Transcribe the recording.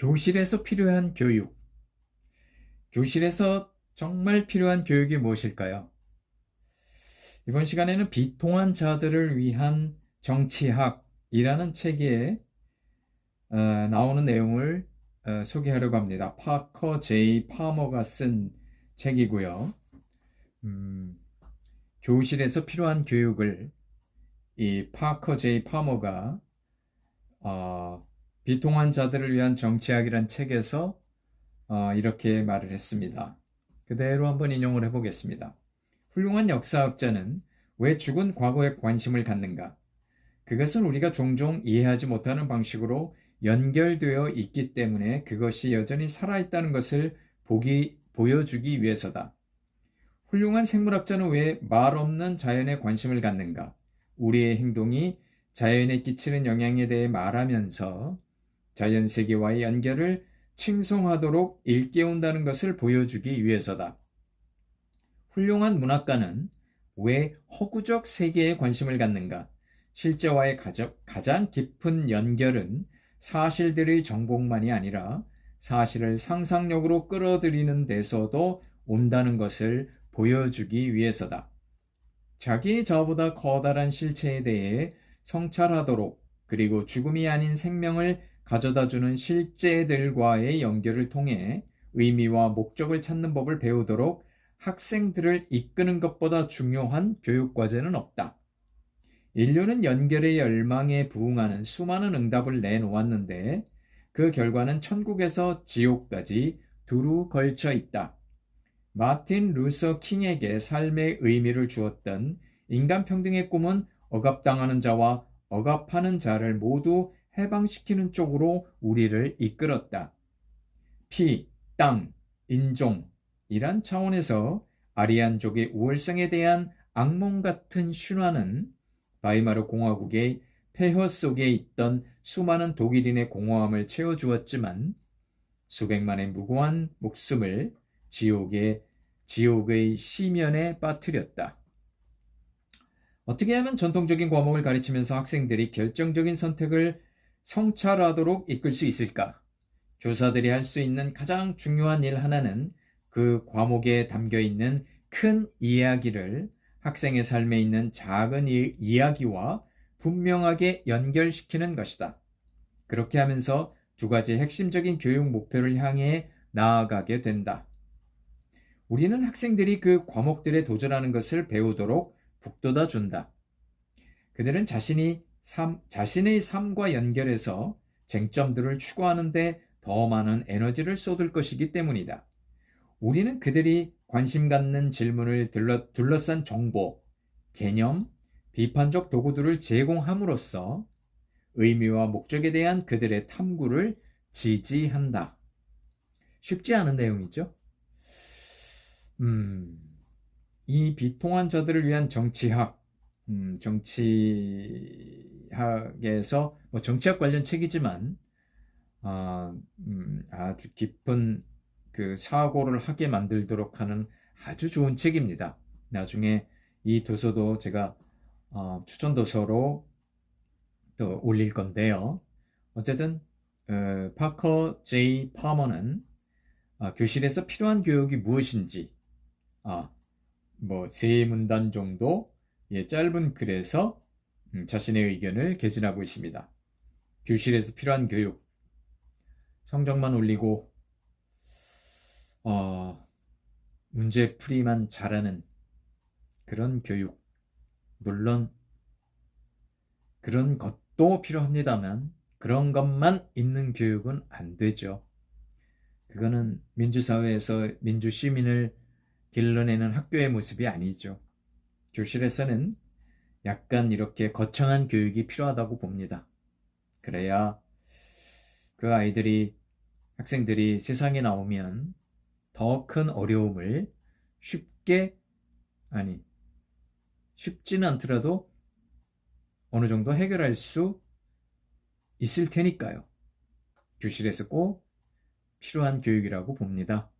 교실에서 필요한 교육. 교실에서 정말 필요한 교육이 무엇일까요? 이번 시간에는 비통한 자들을 위한 정치학이라는 책에 어, 나오는 내용을 어, 소개하려고 합니다. 파커 제이 파머가 쓴 책이고요. 음, 교실에서 필요한 교육을 이 파커 제이 파머가 어, 비통한 자들을 위한 정치학이란 책에서 어, 이렇게 말을 했습니다. 그대로 한번 인용을 해보겠습니다. 훌륭한 역사학자는 왜 죽은 과거에 관심을 갖는가? 그것은 우리가 종종 이해하지 못하는 방식으로 연결되어 있기 때문에 그것이 여전히 살아있다는 것을 보기, 보여주기 위해서다. 훌륭한 생물학자는 왜 말 없는 자연에 관심을 갖는가? 우리의 행동이 자연에 끼치는 영향에 대해 말하면서 자연 세계와의 연결을 칭송하도록 일깨운다는 것을 보여주기 위해서다. 훌륭한 문학가는 왜 허구적 세계에 관심을 갖는가? 실제와의 가장 깊은 연결은 사실들의 정복만이 아니라 사실을 상상력으로 끌어들이는 데서도 온다는 것을 보여주기 위해서다. 자기의 저보다 커다란 실체에 대해 성찰하도록 그리고 죽음이 아닌 생명을 가져다 주는 실제들과의 연결을 통해 의미와 목적을 찾는 법을 배우도록 학생들을 이끄는 것보다 중요한 교육과제는 없다. 인류는 연결의 열망에 부응하는 수많은 응답을 내놓았는데 그 결과는 천국에서 지옥까지 두루 걸쳐 있다. 마틴 루서 킹에게 삶의 의미를 주었던 인간 평등의 꿈은 억압당하는 자와 억압하는 자를 모두 해방시키는 쪽으로 우리를 이끌었다. 피, 땅, 인종, 이란 차원에서 아리안족의 우월성에 대한 악몽 같은 신화는 바이마르 공화국의 폐허 속에 있던 수많은 독일인의 공허함을 채워주었지만 수백만의 무고한 목숨을 지옥의 지옥의 시면에 빠뜨렸다. 어떻게 하면 전통적인 과목을 가르치면서 학생들이 결정적인 선택을 성찰하도록 이끌 수 있을까? 교사들이 할 수 있는 가장 중요한 일 하나는 그 과목에 담겨 있는 큰 이야기를 학생의 삶에 있는 작은 이, 이야기와 분명하게 연결시키는 것이다. 그렇게 하면서 두 가지 핵심적인 교육 목표를 향해 나아가게 된다. 우리는 학생들이 그 과목들에 도전하는 것을 배우도록 북돋아 준다. 그들은 자신이 삶, 자신의 삶과 연결해서 쟁점들을 추구하는데 더 많은 에너지를 쏟을 것이기 때문이다. 우리는 그들이 관심 갖는 질문을 둘러, 둘러싼 정보, 개념, 비판적 도구들을 제공함으로써 의미와 목적에 대한 그들의 탐구를 지지한다. 쉽지 않은 내용이죠. 음, 이 비통한 자들을 위한 정치학, 음, 정치학에서 뭐 정치학 관련 책이지만 아, 음, 아주 깊은 그 사고를 하게 만들도록 하는 아주 좋은 책입니다. 나중에 이 도서도 제가 어, 추천 도서로 또 올릴 건데요. 어쨌든 어, 파커 제이 파머는 어, 교실에서 필요한 교육이 무엇인지 아, 뭐 세 문단 정도 예, 짧은 글에서 음, 자신의 의견을 개진하고 있습니다. 교실에서 필요한 교육 성적만 올리고 어, 문제 풀이만 잘하는 그런 교육 물론 그런 것도 필요합니다만 그런 것만 있는 교육은 안 되죠. 그거는 민주사회에서 민주시민을 길러내는 학교의 모습이 아니죠. 교실에서는 약간 이렇게 거창한 교육이 필요하다고 봅니다. 그래야 그 아이들이, 학생들이 세상에 나오면 더 큰 어려움을 쉽게, 아니, 쉽지는 않더라도 어느 정도 해결할 수 있을 테니까요. 교실에서 꼭 필요한 교육이라고 봅니다.